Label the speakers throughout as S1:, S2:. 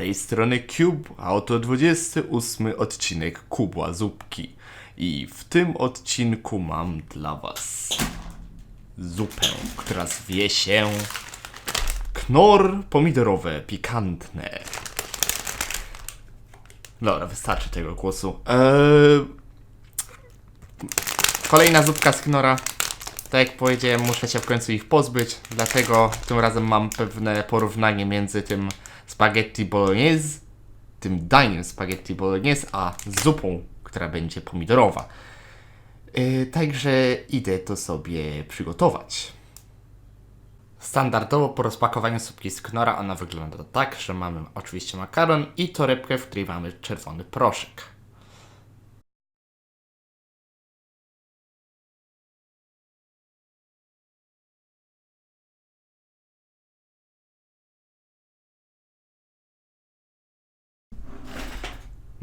S1: tej strony Cube, a oto 28 odcinek Kubła Zupki. I w tym odcinku mam dla Was zupę, która zwie się Knor pomidorowe pikantne. Dobra, wystarczy tego głosu. Eee... Kolejna zupka z Knora. Tak jak powiedziałem, muszę się w końcu ich pozbyć, dlatego tym razem mam pewne porównanie między tym spaghetti bolognese, tym daniem spaghetti bolognese, a zupą, która będzie pomidorowa. Yy, także idę to sobie przygotować. Standardowo po rozpakowaniu supki z knora ona wygląda tak, że mamy oczywiście makaron i torebkę, w której mamy czerwony proszek.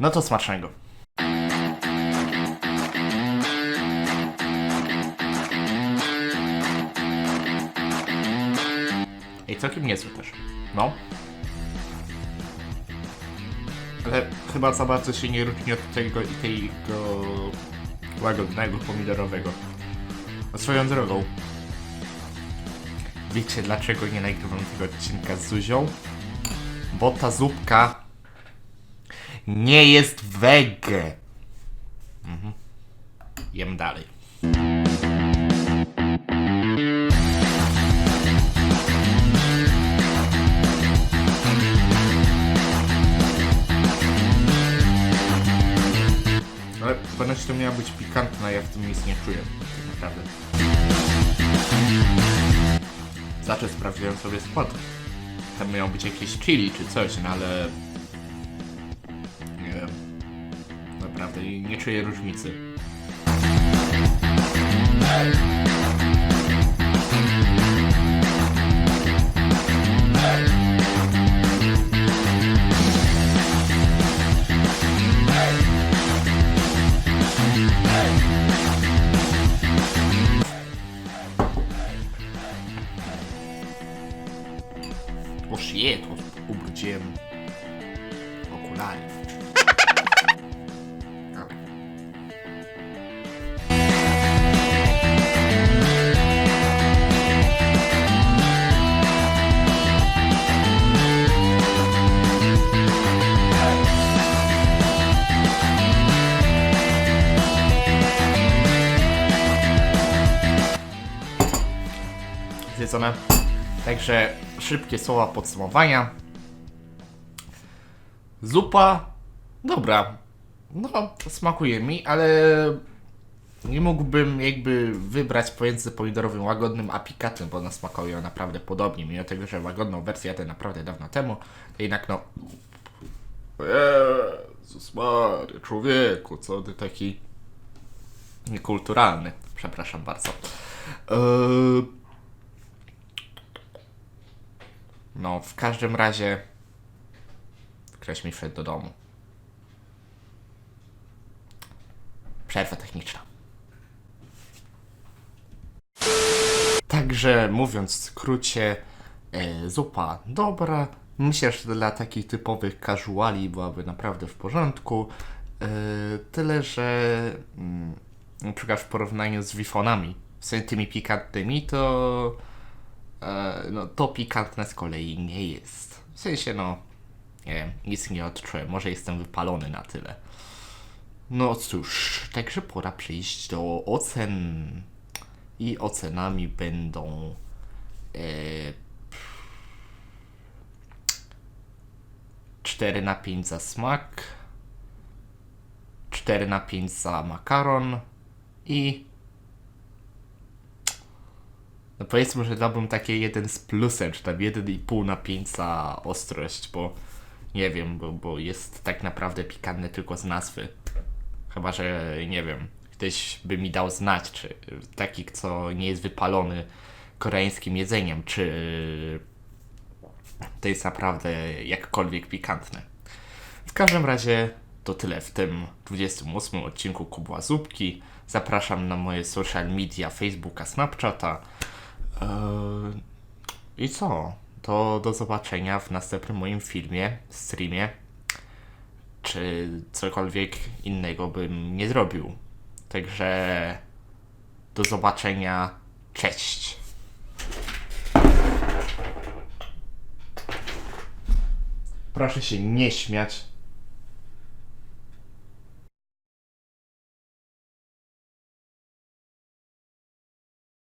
S1: No to smacznego. Ej, całkiem niezły też. No. Ale chyba za bardzo się nie różni od tego i tego łagodnego pomidorowego. A swoją drogą. Wiecie dlaczego nie nagrywam tego odcinka z Zuzią? Bo ta zupka nie jest wege. Mhm. Jem dalej. Ale ponoć to miała być pikantna, ja w tym nic nie czuję. Tak naprawdę. Zawsze sprawdziłem sobie skład. Tam miał być jakieś chili czy coś, no ale Naprawdę nie nie czuję różnicy. O shit, ubrudziłem okulary. Także szybkie słowa podsumowania. Zupa dobra. No, smakuje mi, ale nie mógłbym jakby wybrać pomiędzy pomidorowym łagodnym a pikantnym, bo one smakują naprawdę podobnie. Mimo tego, że łagodną wersję jadłem naprawdę dawno temu, to jednak no... Jezus Maria, człowieku, co ty taki niekulturalny. Przepraszam bardzo. Eee... No, w każdym razie ktoś mi wszedł do domu. Przerwa techniczna. Także mówiąc w skrócie, e, zupa dobra. Myślę, że dla takich typowych casuali byłaby naprawdę w porządku. E, tyle, że mm, na przykład w porównaniu z wifonami, sensie tymi pikantnymi, to no, to pikantne z kolei nie jest. W sensie, no, nie wiem, nic nie odczułem. Może jestem wypalony na tyle. No cóż, także pora przejść do ocen. I ocenami będą. E, 4 na 5 za smak, 4 na 5 za makaron i no powiedzmy, że dałbym takie jeden z plusem, czy tam 1,5 na 5 za ostrość, bo nie wiem, bo, bo jest tak naprawdę pikantny tylko z nazwy. Chyba, że nie wiem, ktoś by mi dał znać, czy taki, co nie jest wypalony koreańskim jedzeniem, czy to jest naprawdę jakkolwiek pikantne. W każdym razie to tyle w tym 28 odcinku Kubła Zupki. Zapraszam na moje social media, Facebooka, Snapchata. Eee, I co? to do zobaczenia w następnym moim filmie, streamie, czy cokolwiek innego bym nie zrobił. Także do zobaczenia. Cześć. Proszę się nie śmiać.